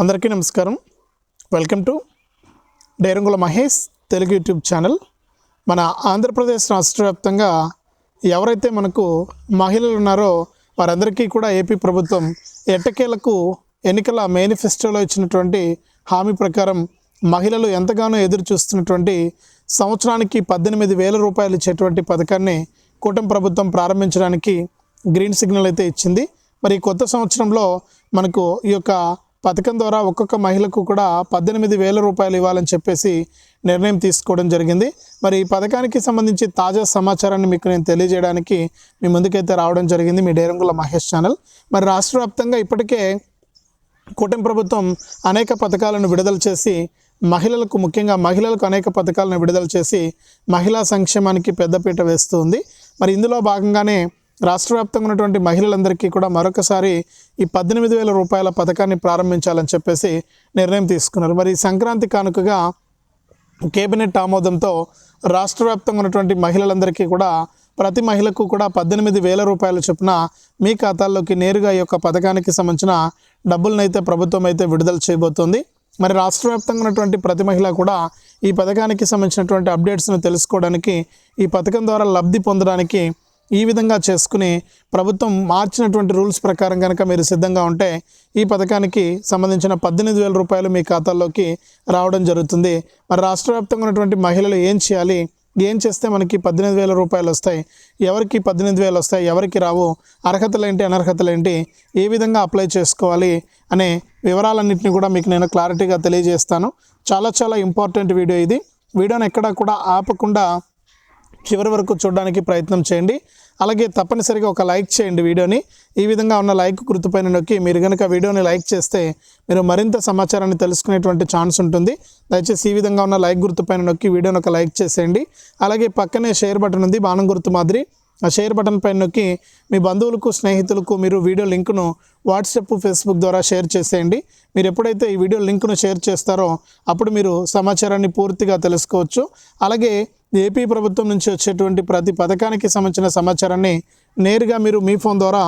అందరికీ నమస్కారం. Welcome to Dairangula Mahesh Telugu YouTube channel. మన ఆంధ్రప్రదేశ్ రాష్ట్ర వ్యాప్తంగా ఎవరైతే మనకు మహిళలు ఉన్నారో వారందరికీ కూడా ఏపీ ప్రభుత్వం ఎట్టకేలకు ఎన్నికల మేనిఫెస్టోలో ఇచ్చినటువంటి హామీ ప్రకారం మహిళలు ఎంతగానో ఎదురు చూస్తున్నటువంటి సంవత్సరానికి పద్దెనిమిది వేల రూపాయలు ఇచ్చేటువంటి పథకాన్ని కూటమి ప్రభుత్వం ప్రారంభించడానికి గ్రీన్ సిగ్నల్ అయితే ఇచ్చింది. మరి కొత్త సంవత్సరంలో మనకు ఈ యొక్క పథకం ద్వారా ఒక్కొక్క మహిళకు కూడా పద్దెనిమిది వేల రూపాయలు ఇవ్వాలని చెప్పేసి నిర్ణయం తీసుకోవడం జరిగింది. మరి ఈ పథకానికి సంబంధించి తాజా సమాచారాన్ని మీకు నేను తెలియజేయడానికి మీ ముందుకైతే రావడం జరిగింది మీ డేరంగుల మహేష్ ఛానల్. మరి రాష్ట్ర వ్యాప్తంగా ఇప్పటికే కూటమి ప్రభుత్వం అనేక పథకాలను విడుదల చేసి మహిళలకు ముఖ్యంగా మహిళలకు అనేక పథకాలను విడుదల చేసి మహిళా సంక్షేమానికి పెద్దపీట వేస్తూ ఉంది. మరి ఇందులో భాగంగానే రాష్ట్ర వ్యాప్తంగా ఉన్నటువంటి మహిళలందరికీ కూడా మరొకసారి ఈ పద్దెనిమిది వేల రూపాయల పథకాన్ని ప్రారంభించాలని చెప్పేసి నిర్ణయం తీసుకున్నారు. మరి సంక్రాంతి కానుకగా కేబినెట్ ఆమోదంతో రాష్ట్ర వ్యాప్తంగా ఉన్నటువంటి మహిళలందరికీ కూడా ప్రతి మహిళకు కూడా పద్దెనిమిది వేల రూపాయల చొప్పున మీ ఖాతాల్లోకి నేరుగా ఈ యొక్క పథకానికి సంబంధించిన డబ్బులనైతే అయితే ప్రభుత్వం అయితే విడుదల చేయబోతోంది. మరి రాష్ట్ర వ్యాప్తంగా ఉన్నటువంటి ప్రతి మహిళ కూడా ఈ పథకానికి సంబంధించినటువంటి అప్డేట్స్ను తెలుసుకోవడానికి ఈ పథకం ద్వారా లబ్ధి పొందడానికి ఈ విధంగా చేసుకుని ప్రభుత్వం మార్చినటువంటి రూల్స్ ప్రకారం కనుక మీరు సిద్ధంగా ఉంటే ఈ పథకానికి సంబంధించిన పద్దెనిమిది వేల రూపాయలు మీ ఖాతాల్లోకి రావడం జరుగుతుంది. మరి రాష్ట్ర వ్యాప్తంగా ఉన్నటువంటి మహిళలు ఏం చేయాలి? ఏం చేస్తే మనకి పద్దెనిమిది వేల రూపాయలు వస్తాయి? ఎవరికి పద్దెనిమిది వేలు వస్తాయి? ఎవరికి రావు? అర్హతలు ఏంటి అనర్హతలు ఏంటి ఏ విధంగా అప్లై చేసుకోవాలి? అనే వివరాలన్నింటినీ కూడా మీకు నేను క్లారిటీగా తెలియజేస్తాను. చాలా చాలా ఇంపార్టెంట్ వీడియో ఇది. వీడియోని ఎక్కడా కూడా ఆపకుండా చివరి వరకు చూడడానికి ప్రయత్నం చేయండి. అలాగే తప్పనిసరిగా ఒక లైక్ చేయండి వీడియోని. ఈ విధంగా ఉన్న లైక్ గుర్తుపైన నొక్కి మీరు కనుక వీడియోని లైక్ చేస్తే మీరు మరింత సమాచారాన్ని తెలుసుకునేటువంటి ఛాన్స్ ఉంటుంది. దయచేసి ఈ విధంగా ఉన్న లైక్ గుర్తుపైన నొక్కి వీడియోని ఒక లైక్ చేసేయండి. అలాగే పక్కనే షేర్ బటన్ ఉంది బాణం గుర్తు మాదిరి. ఆ షేర్ బటన్ పైన నొక్కి మీ బంధువులకు స్నేహితులకు మీరు వీడియో లింక్ను వాట్సాప్ ఫేస్బుక్ ద్వారా షేర్ చేసేయండి. మీరు ఎప్పుడైతే ఈ వీడియో లింకును షేర్ చేస్తారో అప్పుడు మీరు సమాచారాన్ని పూర్తిగా తెలుసుకోవచ్చు. అలాగే ఏపీ ప్రభుత్వం నుంచి వచ్చేటువంటి ప్రతి పథకానికి సంబంధించిన సమాచారాన్ని నేరుగా మీరు మీ ఫోన్ ద్వారా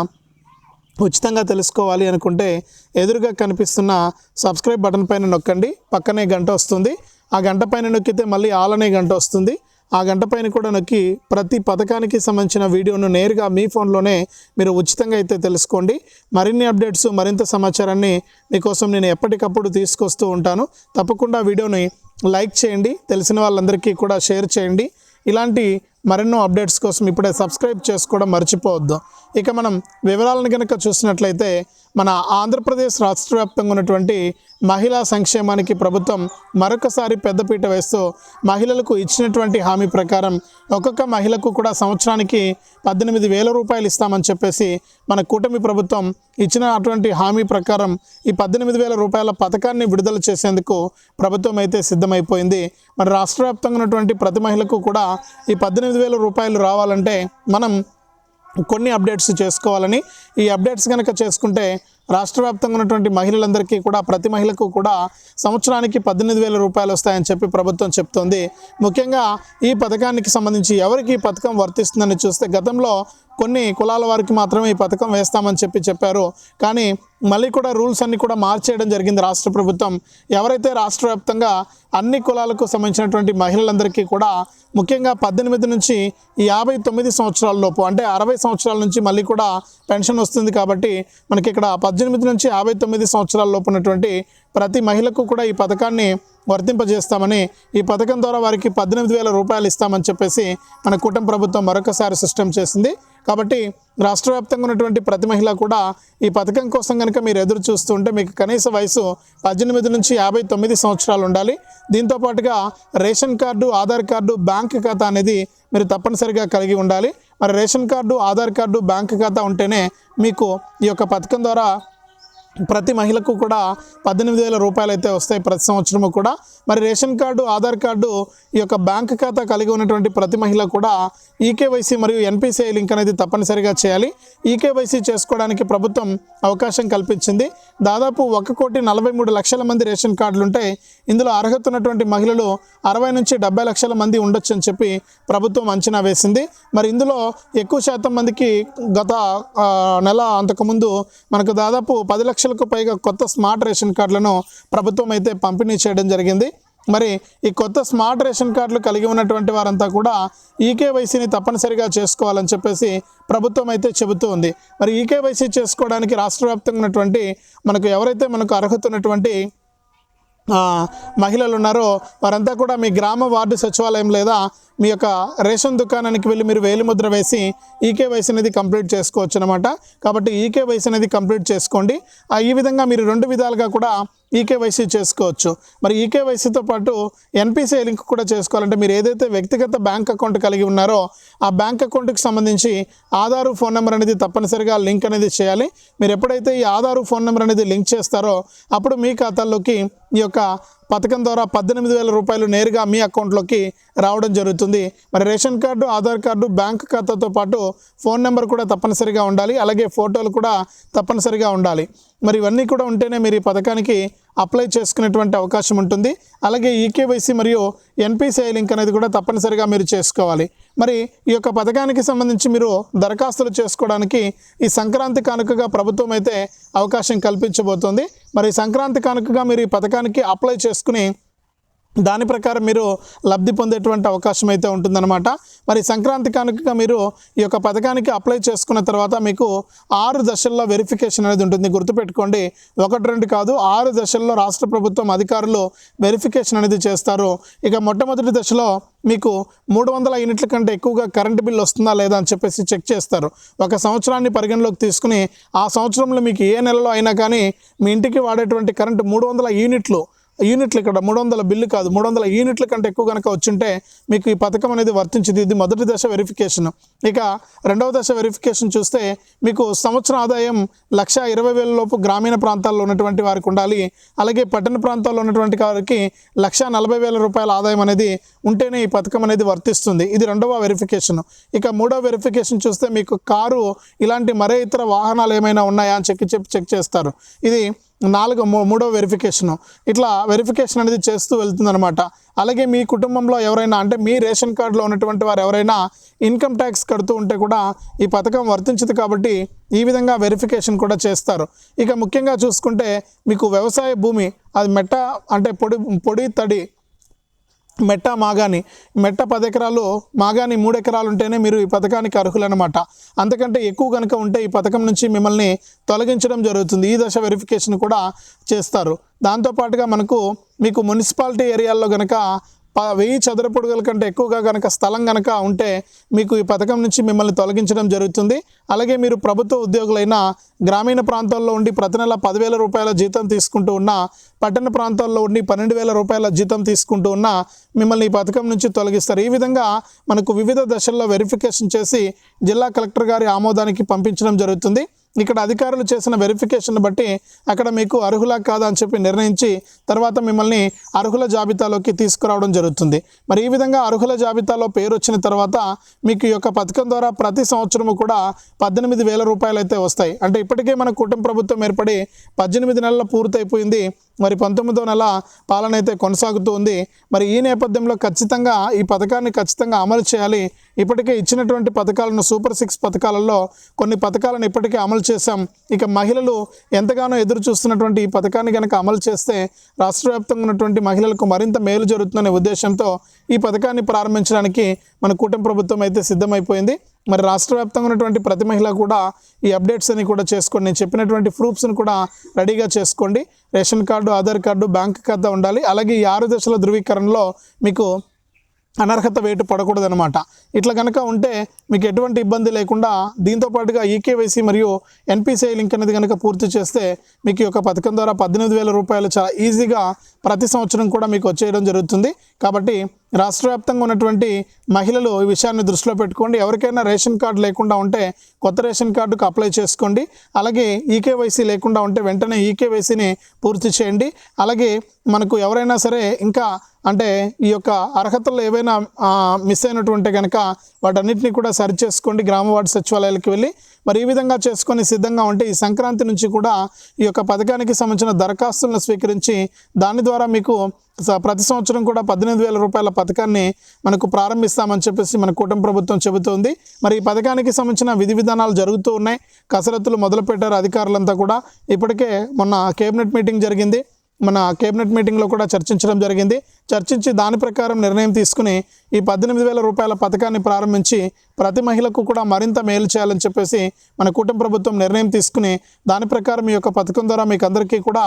ఉచితంగా తెలుసుకోవాలి అనుకుంటే ఎదురుగా కనిపిస్తున్న సబ్స్క్రైబ్ బటన్ పైన నొక్కండి. పక్కనే గంట వస్తుంది. ఆ గంట పైన నొక్కితే మళ్ళీ ఆల్ అనే గంట వస్తుంది. ఆ గంట పైన కూడా నొక్కి ప్రతి పథకానికి సంబంధించిన వీడియోను నేరుగా మీ ఫోన్లోనే మీరు ఉచితంగా అయితే తెలుసుకోండి. మరిన్ని అప్డేట్స్ మరింత సమాచారాన్ని మీకోసం నేను ఎప్పటికప్పుడు తీసుకొస్తూ ఉంటాను. తప్పకుండా వీడియోని లైక్ చేయండి తెలిసిన వాళ్ళందరికీ కూడా షేర్ చేయండి. ఇలాంటి మరెన్నో అప్డేట్స్ కోసం ఇప్పుడే సబ్స్క్రైబ్ చేసుకోవడం మర్చిపోవద్దు. ఇక మనం వివరాలను కనుక చూసినట్లయితే మన ఆంధ్రప్రదేశ్ రాష్ట్ర వ్యాప్తంగా ఉన్నటువంటి మహిళా సంక్షేమానికి ప్రభుత్వం మరొకసారి పెద్దపీట వేస్తూ మహిళలకు ఇచ్చినటువంటి హామీ ప్రకారం ఒక్కొక్క మహిళకు కూడా సంవత్సరానికి పద్దెనిమిది వేల రూపాయలు ఇస్తామని చెప్పేసి మన కూటమి ప్రభుత్వం ఇచ్చిన అటువంటి హామీ ప్రకారం ఈ పద్దెనిమిది వేల రూపాయల పథకాన్ని విడుదల చేసేందుకు ప్రభుత్వం అయితే సిద్ధమైపోయింది. మరి రాష్ట్ర వ్యాప్తంగా ఉన్నటువంటి ప్రతి మహిళకు కూడా ఈ పద్దెనిమిది వేల రూపాయలు రావాలంటే మనం కొన్ని అప్డేట్స్ చేసుకోవాలని. ఈ అప్డేట్స్ కనుక చేసుకుంటే రాష్ట్ర వ్యాప్తంగా ఉన్నటువంటి మహిళలందరికీ కూడా ప్రతి మహిళకు కూడా సంవత్సరానికి పద్దెనిమిది వేల రూపాయలు వస్తాయని చెప్పి ప్రభుత్వం చెప్తోంది. ముఖ్యంగా ఈ పథకానికి సంబంధించి ఎవరికి ఈ పథకం వర్తిస్తుందని చూస్తే గతంలో కొన్ని కులాల వారికి మాత్రమే ఈ పథకం వేస్తామని చెప్పి చెప్పారు. కానీ మళ్ళీ కూడా రూల్స్ అన్నీ కూడా మార్చేయడం జరిగింది రాష్ట్ర ప్రభుత్వం. ఎవరైతే రాష్ట్ర వ్యాప్తంగా అన్ని కులాలకు సంబంధించినటువంటి మహిళలందరికీ కూడా ముఖ్యంగా పద్దెనిమిది నుంచి యాభై తొమ్మిది సంవత్సరాల లోపు అంటే అరవై సంవత్సరాల నుంచి మళ్ళీ కూడా పెన్షన్ వస్తుంది కాబట్టి మనకి ఇక్కడ పద్దెనిమిది నుంచి యాభై తొమ్మిది సంవత్సరాల లోపు ఉన్నటువంటి ప్రతి మహిళకు కూడా ఈ పథకాన్ని వర్తింపజేస్తామని ఈ పథకం ద్వారా వారికి పద్దెనిమిది వేల రూపాయలు ఇస్తామని చెప్పేసి మన కూటమి ప్రభుత్వం మరొకసారి సిస్టమ్ చేసింది. కాబట్టి రాష్ట్ర వ్యాప్తంగా ఉన్నటువంటి ప్రతి మహిళ కూడా ఈ పథకం కోసం కనుక మీరు ఎదురు చూస్తుంటే మీకు కనీస వయసు పద్దెనిమిది నుంచి యాభై తొమ్మిది సంవత్సరాలు ఉండాలి. దీంతో పాటుగా ration card Aadhaar card bank ఖాతా అనేది మీరు తప్పనిసరిగా కలిగి ఉండాలి. మరి ration card Aadhaar card bank ఖాతా ఉంటేనే మీకు ఈ యొక్క పథకం ద్వారా ప్రతి మహిళకు కూడా పద్దెనిమిది వేల రూపాయలు అయితే వస్తాయి ప్రతి సంవత్సరము కూడా. మరి రేషన్ కార్డు ఆధార్ కార్డు ఈ యొక్క బ్యాంక్ ఖాతా కలిగి ఉన్నటువంటి ప్రతి మహిళ కూడా ఈకేవైసీ మరియు ఎన్పిసిఐ లింక్ అనేది తప్పనిసరిగా చేయాలి. ఈకేవైసీ చేసుకోవడానికి ప్రభుత్వం అవకాశం కల్పించింది. దాదాపు ఒక కోటి నలభై మూడు లక్షల మంది రేషన్ కార్డులు ఉంటాయి ఇందులో అర్హత ఉన్నటువంటి మహిళలు అరవై నుంచి డెబ్బై లక్షల మంది ఉండొచ్చు అని చెప్పి ప్రభుత్వం అంచనా వేసింది. మరి ఇందులో ఎక్కువ శాతం మందికి గత నెల అంతకుముందు మనకు దాదాపు పది లక్షలకు పైగా కొత్త స్మార్ట్ రేషన్ కార్డులను ప్రభుత్వం అయితే పంపిణీ చేయడం జరిగింది. మరి ఈ కొత్త స్మార్ట్ రేషన్ కార్డులు కలిగి ఉన్నటువంటి వారంతా కూడా ఈకేవైసీని తప్పనిసరిగా చేసుకోవాలని చెప్పేసి ప్రభుత్వం అయితే చెబుతూ ఉంది. మరి ఈకేవైసీ చేసుకోవడానికి రాష్ట్ర వ్యాప్తంగా ఉన్నటువంటి మనకు ఎవరైతే మనకు అర్హత ఉన్నటువంటి మహిళలు ఉన్నారో వారంతా కూడా మీ గ్రామ వార్డు సచివాలయం లేదా మీ యొక్క రేషన్ దుకాణానికి వెళ్ళి మీరు వేలిముద్ర వేసి ఈకేవైసీ అనేది కంప్లీట్ చేసుకోవచ్చు అనమాట కాబట్టి ఈకేవైసీ అనేది కంప్లీట్ చేసుకోండి. ఆ, ఈ విధంగా మీరు రెండు విధాలుగా కూడా ఈకేవైసీ చేసుకోవచ్చు. మరి ఈకేవైసీతో పాటు ఎన్పిసిఐ లింక్ కూడా చేసుకోవాలంటే మీరు ఏదైతే వ్యక్తిగత బ్యాంక్ అకౌంట్ కలిగి ఉన్నారో ఆ బ్యాంక్ అకౌంట్కి సంబంధించి ఆధారు ఫోన్ నెంబర్ అనేది తప్పనిసరిగా లింక్ అనేది చేయాలి. మీరు ఎప్పుడైతే ఈ ఆధారు ఫోన్ నెంబర్ అనేది లింక్ చేస్తారో అప్పుడు మీ ఖాతాల్లోకి ఈ యొక్క పథకం ద్వారా పద్దెనిమిది వేల రూపాయలు నేరుగా మీ అకౌంట్లోకి రావడం జరుగుతుంది. మరి ration card Aadhaar card bank ఖాతాతో పాటు ఫోన్ నెంబర్ కూడా తప్పనిసరిగా ఉండాలి. అలాగే ఫోటోలు కూడా తప్పనిసరిగా ఉండాలి. మరి ఇవన్నీ కూడా ఉంటేనే మీరు ఈ పథకానికి అప్లై చేసుకునేటువంటి అవకాశం ఉంటుంది. అలాగే ఈకేవైసీ మరియు ఎన్పిసిఐ లింక్ అనేది కూడా తప్పనిసరిగా మీరు చేసుకోవాలి. మరి ఈ యొక్క పథకానికి సంబంధించి మీరు దరఖాస్తులు చేసుకోవడానికి ఈ సంక్రాంతి కానుకగా ప్రభుత్వం అయితే అవకాశం కల్పించబోతోంది. మరి సంక్రాంతి కానుకగా మీరు ఈ పథకానికి అప్లై చేసుకుని దాని ప్రకారం మీరు లబ్ధి పొందేటువంటి అవకాశం అయితే ఉంటుందన్నమాట. మరి సంక్రాంతి కానుకగా మీరు ఈ యొక్క పథకానికి అప్లై చేసుకున్న తర్వాత మీకు ఆరు దశల్లో వెరిఫికేషన్ అనేది ఉంటుంది. గుర్తుపెట్టుకోండి ఒకటి రెండు కాదు ఆరు దశల్లో రాష్ట్ర ప్రభుత్వం అధికారులు వెరిఫికేషన్ అనేది చేస్తారు. ఇక మొట్టమొదటి దశలో మీకు మూడు వందల యూనిట్ల కంటే ఎక్కువగా కరెంటు బిల్ వస్తుందా లేదా అని చెప్పేసి చెక్ చేస్తారు. ఒక సంవత్సరాన్ని పరిగణలోకి తీసుకుని ఆ సంవత్సరంలో మీకు ఏ నెలలో అయినా కానీ మీ ఇంటికి వాడేటువంటి కరెంటు మూడు వందల యూనిట్లు యూనిట్లు ఇక్కడ మూడు వందల బిల్లు కాదు మూడు వందల యూనిట్ల కంటే ఎక్కువ కనుక వచ్చింటే మీకు ఈ పథకం అనేది వర్తించింది. ఇది మొదటి దశ వెరిఫికేషన్ ఇక రెండవ దశ వెరిఫికేషన్ చూస్తే మీకు సంవత్సరం ఆదాయం లక్ష ఇరవై వేల లోపు గ్రామీణ ప్రాంతాల్లో ఉన్నటువంటి వారికి ఉండాలి. అలాగే పట్టణ ప్రాంతాల్లో ఉన్నటువంటి వారికి లక్ష నలభై వేల రూపాయల ఆదాయం అనేది ఉంటేనే ఈ పథకం అనేది వర్తిస్తుంది. ఇది రెండవ వెరిఫికేషన్ ఇక మూడవ వెరిఫికేషన్ చూస్తే మీకు కారు ఇలాంటి మరే ఇతర వాహనాలు ఏమైనా ఉన్నాయా అని చెక్ చెక్ చెక్ చేస్తారు. ఇది నాలుగో మూ- మూడో వెరిఫికేషను ఇట్లా వెరిఫికేషన్ అనేది చేస్తూ వెళ్తుందనమాట అలాగే మీ కుటుంబంలో ఎవరైనా అంటే మీ రేషన్ కార్డులో ఉన్నటువంటి వారు ఎవరైనా ఇన్కమ్ ట్యాక్స్ కడుతూ ఉంటే కూడా ఈ పథకం వర్తించదు కాబట్టి ఈ విధంగా వెరిఫికేషన్ కూడా చేస్తారు. ఇక ముఖ్యంగా చూసుకుంటే మీకు వ్యవసాయ భూమి అది మెట్ట అంటే పొడి పొడి తడి మెట్ట మాగాని మెట్ట పది ఎకరాలు మాగాని మూడు ఎకరాలు ఉంటేనే మీరు ఈ పథకానికి అర్హులన్నమాట. అంతకంటే ఎక్కువ కనుక ఉంటే ఈ పథకం నుంచి మిమ్మల్ని తొలగించడం జరుగుతుంది. ఈ దశ వెరిఫికేషన్ కూడా చేస్తారు. దాంతోపాటుగా మనకు మీకు మున్సిపాలిటీ ఏరియాల్లో కనుక ఆ వెయ్యి చదరపొడుగుల కంటే ఎక్కువగా కనుక స్థలం కనుక ఉంటే మీకు ఈ పథకం నుంచి మిమ్మల్ని తొలగించడం జరుగుతుంది. అలాగే మీరు ప్రభుత్వ ఉద్యోగులైన గ్రామీణ ప్రాంతాల్లో ఉండి ప్రతి నెల పదివేల రూపాయల జీతం తీసుకుంటూ ఉన్న పట్టణ ప్రాంతాల్లో ఉండి పన్నెండు వేల రూపాయల జీతం తీసుకుంటూ ఉన్న మిమ్మల్ని ఈ పథకం నుంచి తొలగిస్తారు. ఈ విధంగా మనకు వివిధ దశల్లో వెరిఫికేషన్ చేసి జిల్లా కలెక్టర్ గారి ఆమోదానికి పంపించడం జరుగుతుంది. ఇక్కడ అధికారులు చేసిన వెరిఫికేషన్ బట్టి అక్కడ మీకు అర్హులా కాదా అని చెప్పి నిర్ణయించి తర్వాత మిమ్మల్ని అర్హుల జాబితాలోకి తీసుకురావడం జరుగుతుంది. మరి ఈ విధంగా అర్హుల జాబితాలో పేరు వచ్చిన తర్వాత మీకు ఈ యొక్క పథకం ద్వారా ప్రతి సంవత్సరము కూడా పద్దెనిమిది వేల రూపాయలు అయితే వస్తాయి. అంటే ఇప్పటికే మన కుటుంబ ప్రభుత్వం ఏర్పడి పద్దెనిమిది నెలల పూర్తయిపోయింది. మరి పంతొమ్మిదో నెల పాలన అయితే కొనసాగుతూ ఉంది. మరి ఈ నేపథ్యంలో ఖచ్చితంగా ఈ పథకాన్ని ఖచ్చితంగా అమలు చేయాలి. ఇప్పటికే ఇచ్చినటువంటి పథకాలను సూపర్ సిక్స్ పథకాలలో కొన్ని పథకాలను ఇప్పటికే అమలు చేశాం. ఇక మహిళలు ఎంతగానో ఎదురు చూస్తున్నటువంటి ఈ పథకాన్ని కనుక అమలు చేస్తే రాష్ట్ర వ్యాప్తంగా ఉన్నటువంటి మహిళలకు మరింత మేలు జరుగుతుందనే ఉద్దేశంతో ఈ పథకాన్ని ప్రారంభించడానికి మన కూటమి ప్రభుత్వం అయితే సిద్ధమైపోయింది. మరి రాష్ట్ర వ్యాప్తంగా ఉన్నటువంటి ప్రతి మహిళ కూడా ఈ అప్డేట్స్ అని కూడా చేసుకోండి. నేను చెప్పినటువంటి ప్రూఫ్స్ని కూడా రెడీగా చేసుకోండి. Ration card Aadhaar card bank ఖాతా ఉండాలి. అలాగే ఈ ఆరు దశల ధృవీకరణలో మీకు అనర్హత వేటు పడకూడదనమాట ఇట్లా కనుక ఉంటే మీకు ఎటువంటి ఇబ్బంది లేకుండా దీంతో పాటుగా ఈకేవైసీ మరియు ఎన్పిసిఐ లింక్ అనేది కనుక పూర్తి చేస్తే మీకు ఈ యొక్క పథకం ద్వారా పద్దెనిమిది వేల రూపాయలు చాలా ఈజీగా ప్రతి సంవత్సరం కూడా మీకు వచ్చేయడం జరుగుతుంది. కాబట్టి రాష్ట్ర వ్యాప్తంగా ఉన్నటువంటి మహిళలు ఈ విషయాన్ని దృష్టిలో పెట్టుకోండి. ఎవరికైనా రేషన్ కార్డు లేకుండా ఉంటే కొత్త రేషన్ కార్డుకు అప్లై చేసుకోండి. అలాగే ఈకేవైసీ లేకుండా ఉంటే వెంటనే ఈకేవైసీని పూర్తి చేయండి. అలాగే మనకు ఎవరైనా సరే ఇంకా అంటే ఈ యొక్క అర్హతలు ఏవైనా మిస్ అయినటువంటి కనుక వాటన్నిటిని కూడా సరి చేసుకోండి గ్రామ వార్డు సచివాలయాలకు వెళ్ళి మరి ఈ విధంగా చేసుకొని సిద్ధంగా ఉంటే ఈ సంక్రాంతి నుంచి కూడా ఈ యొక్క పథకానికి సంబంధించిన దరఖాస్తులను స్వీకరించి దాని ద్వారా మీకు స- ప్రతి సంవత్సరం కూడా పద్దెనిమిది వేల రూపాయల పథకాన్ని మనకు ప్రారంభిస్తామని చెప్పేసి మన కూటమి ప్రభుత్వం చెబుతోంది. మరి ఈ పథకానికి సంబంధించిన విధి విధానాలు జరుగుతూ ఉన్నాయి. కసరత్తులు మొదలుపెట్టారు అధికారులంతా కూడా. ఇప్పటికే మొన్న కేబినెట్ మీటింగ్ జరిగింది. మన కేబినెట్ మీటింగ్లో కూడా చర్చించడం జరిగింది. చర్చించి దాని ప్రకారం నిర్ణయం తీసుకుని ఈ పద్దెనిమిది వేల రూపాయల పథకాన్ని ప్రారంభించి ప్రతి మహిళకు కూడా మరింత మేలు చేయాలని చెప్పేసి మన కూటమి ప్రభుత్వం నిర్ణయం తీసుకుని దాని ప్రకారం ఈ యొక్క పథకం ద్వారా మీకు అందరికీ కూడా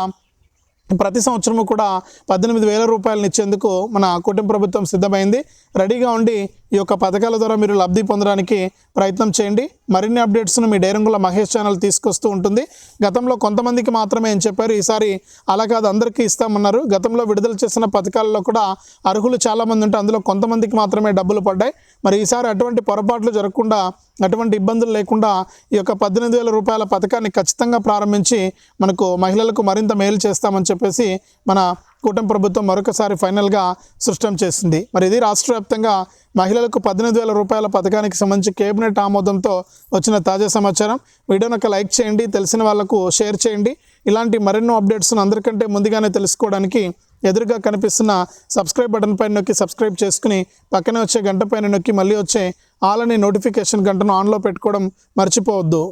ప్రతి సంవత్సరము కూడా పద్దెనిమిది వేల రూపాయలను ఇచ్చేందుకు మన కుటుంబ ప్రభుత్వం సిద్ధమైంది. రెడీగా ఉండి ఈ యొక్క పథకాల ద్వారా మీరు లబ్ధి పొందడానికి ప్రయత్నం చేయండి. మరిన్ని అప్డేట్స్ను మీ డైరంగుల మహేష్ ఛానల్ తీసుకొస్తూ ఉంటుంది. గతంలో కొంతమందికి మాత్రమే అని చెప్పారు. ఈసారి అలా కాదు అందరికీ ఇస్తామన్నారు. గతంలో విడుదల చేసిన పథకాలలో కూడా అర్హులు చాలామంది ఉంటే అందులో కొంతమందికి మాత్రమే డబ్బులు పడ్డాయి. మరి ఈసారి అటువంటి పొరపాట్లు జరగకుండా అటువంటి ఇబ్బందులు లేకుండా ఈ యొక్క పద్దెనిమిది వేల రూపాయల పథకాన్ని ఖచ్చితంగా ప్రారంభించి మనకు మహిళలకు మరింత మేలు చేస్తామని చెప్పేసి మన కూటమి ప్రభుత్వం మరొకసారి ఫైనల్గా సృష్టం చేసింది. మరి ఇది రాష్ట్ర వ్యాప్తంగా మహిళలకు పద్దెనిమిది వేల రూపాయల పథకానికి సంబంధించి కేబినెట్ ఆమోదంతో వచ్చిన తాజా సమాచారం. వీడియోని ఒక లైక్ చేయండి తెలిసిన వాళ్ళకు షేర్ చేయండి. ఇలాంటి మరెన్నో అప్డేట్స్ను అందరికంటే ముందుగానే తెలుసుకోవడానికి ఎదురుగా కనిపిస్తున్న సబ్స్క్రైబ్ బటన్ పైన నొక్కి సబ్స్క్రైబ్ చేసుకుని పక్కనే వచ్చే గంట పైన నొక్కి మళ్ళీ వచ్చే ఆల్ అనే నోటిఫికేషన్ గంటను ఆన్లో పెట్టుకోవడం మర్చిపోవద్దు.